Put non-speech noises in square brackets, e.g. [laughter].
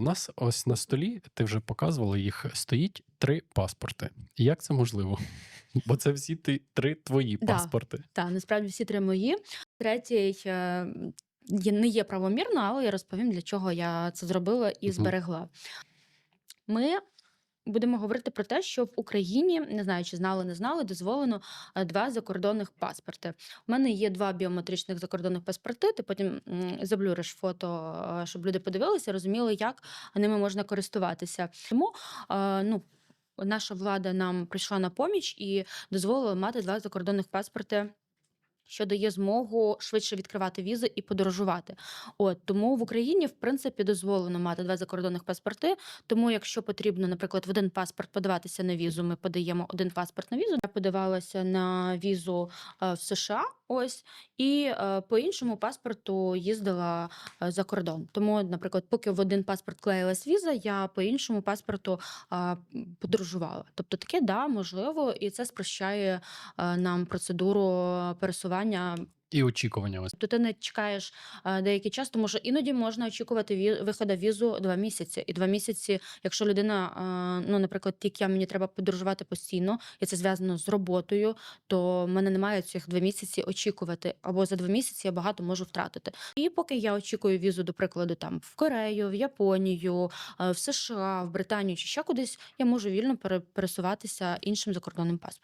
У нас ось на столі, ти вже показувала їх, стоїть три паспорти. Як це можливо? [laughs] Бо це всі ти, три твої паспорти. Так, насправді всі три мої. Третій е, не є правомірно, але я розповім, для чого я це зробила і зберегла. Ми будемо говорити про те, що в Україні, не знаю, чи знали, не знали, дозволено е, два закордонних паспорти. У мене є два біометричних закордонних паспорти. Ти потім заблюриш фото, е, щоб люди подивилися, розуміли, як ними можна користуватися. Тому е, ну. Наша влада нам прийшла на поміч і дозволила мати два закордонних паспорти, що дає змогу швидше відкривати візи і подорожувати. От тому в Україні, в принципі, дозволено мати два закордонних паспорти. Тому, якщо потрібно, наприклад, в один паспорт подаватися на візу, ми подаємо один паспорт на візу. Я подавалася на візу е, в США. Ось і е, по іншому паспорту їздила е, за кордон. Тому, наприклад, поки в один паспорт клеїлась віза, я по іншому паспорту подорожувала. Тобто, таке да можливо, і це спрощає е, нам процедуру пересування І очікування. Ось. Тобто ти не чекаєш деякий час, тому що іноді можна очікувати ві- виходу візу два місяці. І два місяці, якщо людина, ну наприклад, як я мені треба подорожувати постійно, і це зв'язано з роботою, то в мене немає цих два місяці очікувати. Або за два місяці я багато можу втратити. І поки я очікую візу, до прикладу, там в Корею, в Японію, в США, в Британію чи ще кудись, я можу вільно пере- пересуватися іншим закордонним паспортом.